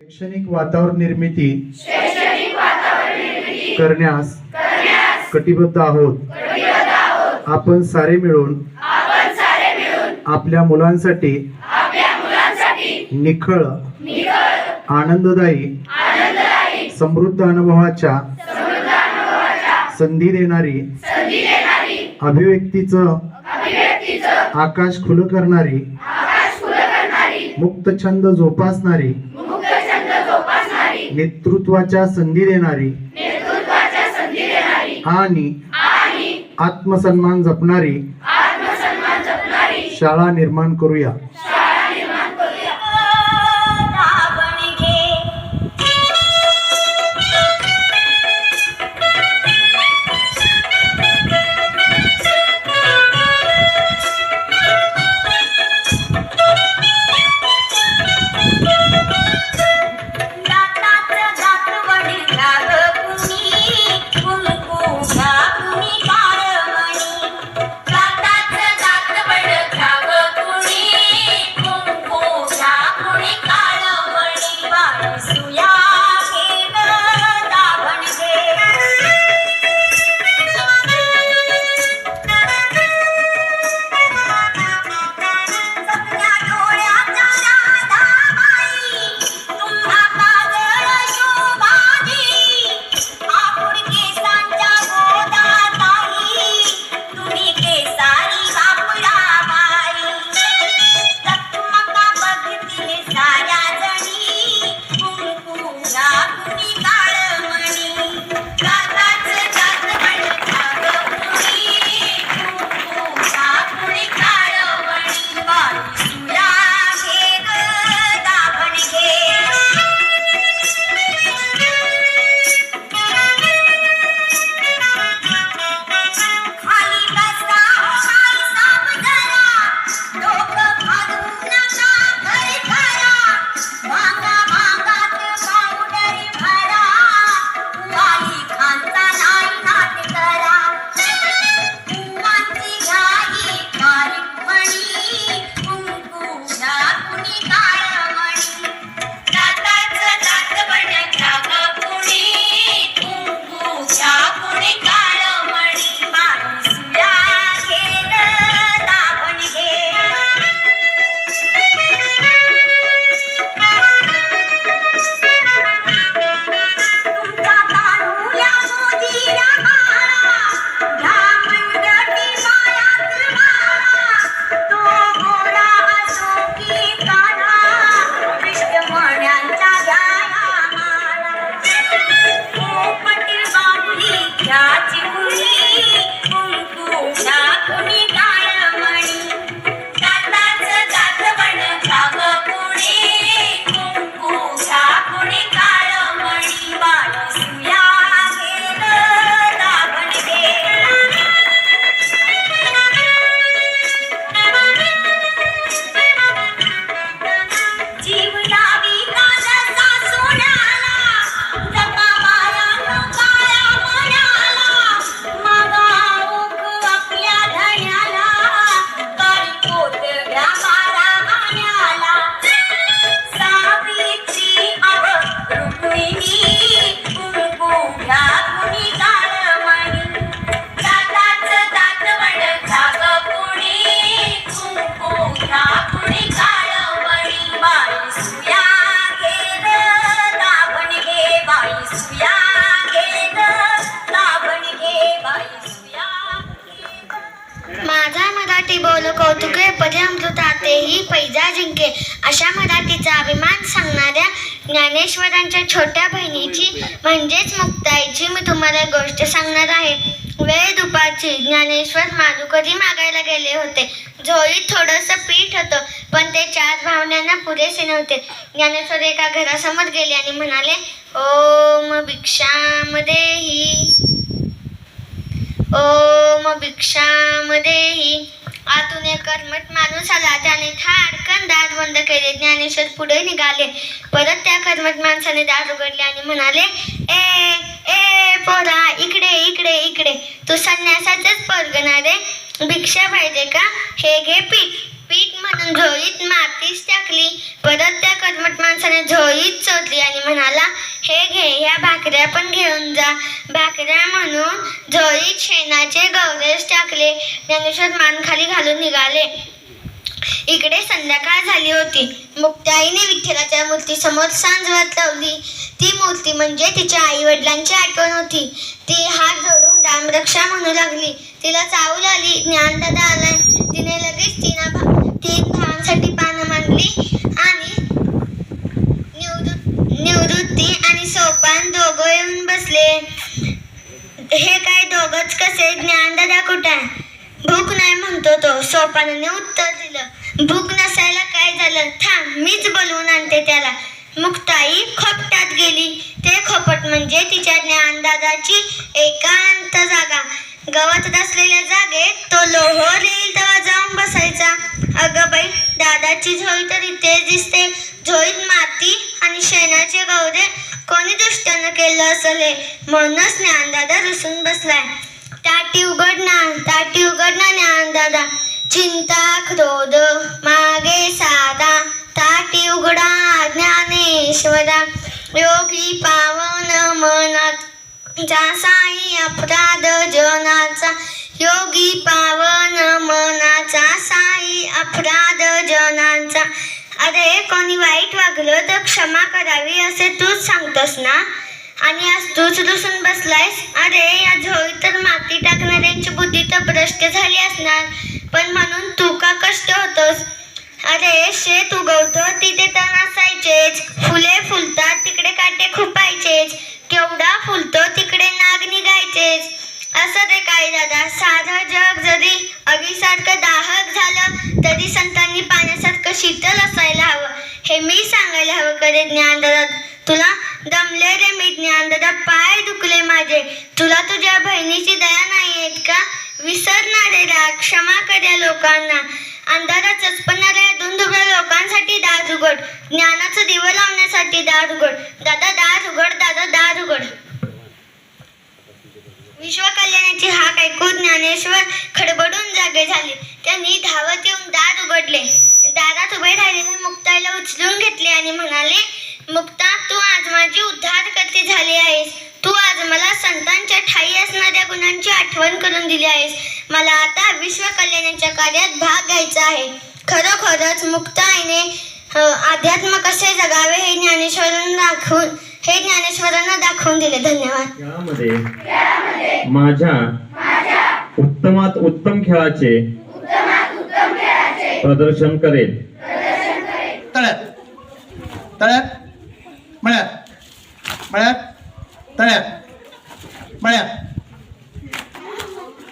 शैक्षणिक वातावरण निर्मिती करण्यास कटिबद्ध आहोत. आपण सारे मिळून आपल्या मुलांसाठी निखळ आनंददायी समृद्ध अनुभवाच्या संधी देणारी अभिव्यक्तीचं आकाश खुलं करणारी मुक्त छंद जोपासणारी नेतृत्वाच्या संधी देणारी आणि आत्मसन्मान जपणारी शाळा निर्माण करूया. माझा मराठी बोल कौतुके पर्यमृतातेही पैजा जिंके. अशा मराठीचा अभिमान सांगणाऱ्या ज्ञानेश्वरांच्या छोट्या बहिणीची म्हणजेच मुक्ताईची मी तुम्हाला गोष्ट सांगणार आहे. वेळ दुपारची. ज्ञानेश्वर माधुकरी मागायला गेले होते? झोळीत थोडंसं पीठ होतं पण ते चार भावण्यांना पुरेसे नव्हते. ज्ञानेश्वर एका घरासमोर गेले आणि म्हणाले ओम भिक्षाम देही ओम भिक्षाम आतून एक कर्मट माणूस आला त्याने थाडकन दार बंद केले ज्ञानेश्वर पुढे निघाले. परत त्या कर्मट माणसाने दार उघडले आणि म्हणाले ए ए पोरा इकडे इकडे इकडे. तू संन्यासाचंच परगणार. आहे भिक्षा पाहिजे का? हे घे पीठ. पीठ म्हणून झोळीत मातीच टाकली. परत त्या कर्मट माणसाने झोळीत चोरली म्हणाला हे घे ह्या भाकऱ्या पण घेऊन जा. भाकऱ्या म्हणून झोळीत शेणाचे गवरेज टाकले. ज्ञानेश्वर मान खाली घालून निघाले. इकडे संध्याकाळ झाली होती. मुक्ताईने विठ्ठलाच्या मूर्तीसमोर सांजवत लावली ती मूर्ती म्हणजे तिच्या आई वडिलांची आठवण होती. ती हात जोडून रामरक्षा म्हणू लागली. तिला चावल आली ज्ञानदादा आला. तिने लगेच तिना तीन भावांसाठी निवृत्ती आणि सोपान दोघं येऊन बसले. हे काय दोघच कसे? ज्ञानदादा कुठे भूक नाही म्हणतो तो. सोपानाने उत्तर दिलं. भूक नसायला काय झालं? थांब मीच बोलवून आणते त्याला. मुक्ताई खोपटात गेली. ते खोपट म्हणजे तिच्या ज्ञानदादाची एकांत जागा. गवत असलेल्या जागेत तो लोहर येईल तेव्हा जाऊन बसायचा. अगं बाई दादाची झोळी तर इथे दिसते. झोईत मार केलं असले म्हणूनच ज्ञानदादा रुसून बसलाय. ताटी उघड ना ताटी उघड ना चिंता क्रोध मागे साधा. ताटी उघडा ज्ञानेश्वरा. योगी पावन मनाचा साई अपराध जनाचा. योगी पावन मनाचा साई अपराध जनाचा. अरे कोणी वाईट वागलं तर क्षमा करावी असे तूच सांगतोस ना? आणि आज तूच रुसून बसलायस? अरे या झोळी तर माती टाकणाऱ्यांची बुद्धी तर भ्रष्ट झाली असणार. पण म्हणून तू का कष्ट होतोस? अरे शेत उगवतो तिथे तण असायचेच फुले फुलतात तिकडे काटे खुपायचेच. केवढा फुलतो तिकडे नाग निघायचेच. असं ते काय दादा साधं जग जरी अगीसारखं दाहक झालं तरी संतांनी पाण्यासारखं शीतल असायला हवं. हे मी सांगायला हवं करे ज्ञानदादा. तुला दमले रे मी ज्ञानदादा पाय दुखले माझे. तुला तुझ्या बहिणीची दया नाही आहेत का? विसरणारे राग क्षमा कर्या लोकांना. अंधारात चचपणाऱ्या धुंदुभ्या लोकांसाठी दार उघड. ज्ञानाचं दिव लावण्यासाठी दार उघड. दादा दार उघड दादा दार उघड. विश्वकल्याणाची हाक ऐकून ज्ञानेश्वर खडबडून जागे झाले. त्यांनी धावत येऊन दार उघडले. दारात उभे राहिलेल्या मुक्ताईला उचलून घेतले आणि म्हणाले आठवण करून दिली आहेस. मला आता विश्व कल्याणाच्या कार्यात भाग घ्यायचा आहे. खरोखरच मुक्ताईने अ, अध्यात्म कसे जगावे हे ज्ञानेश्वरांना दाखवून हे ज्ञानेश्वरांना दाखवून दिले. धन्यवाद. यामध्ये माझ्या उत्तमात उत्तम खेळाचे प्रदर्शन करेल. तळ्यात. तळ्यात. मळ्यात. मळ्यात. तळ्यात. मळ्यात.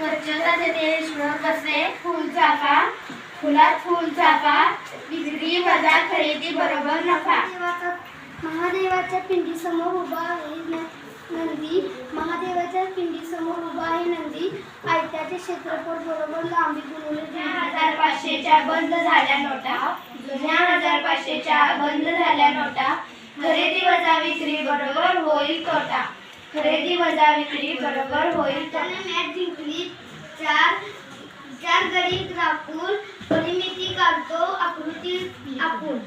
स्वच्छता देते ईश्वर बसे फुल चाफा फुलात फुल चाफा विक्री वजा खरेदी बरोबर नफा. महादेवाचा महादेवाच्या पिंडीसमोर उभा आहे नंदी. महादेवाच्या पिंडीसमोर उभा आहे नंदी. आयत्याचे क्षेत्रफळ बरोबर लांबी जुन्या हजार पाचशेच्या बंद झाल्या नोटा. जुन्या हजार पाचशेच्या बंद झाल्या नोटा. खरेदी वजा विक्री बरोबर होईल तोटा. खरेदी वजा विक्री बरोबर होईल त्याने मॅच जिंकली. चार चार गणित राखून परिमिती काढतो आकृती आपण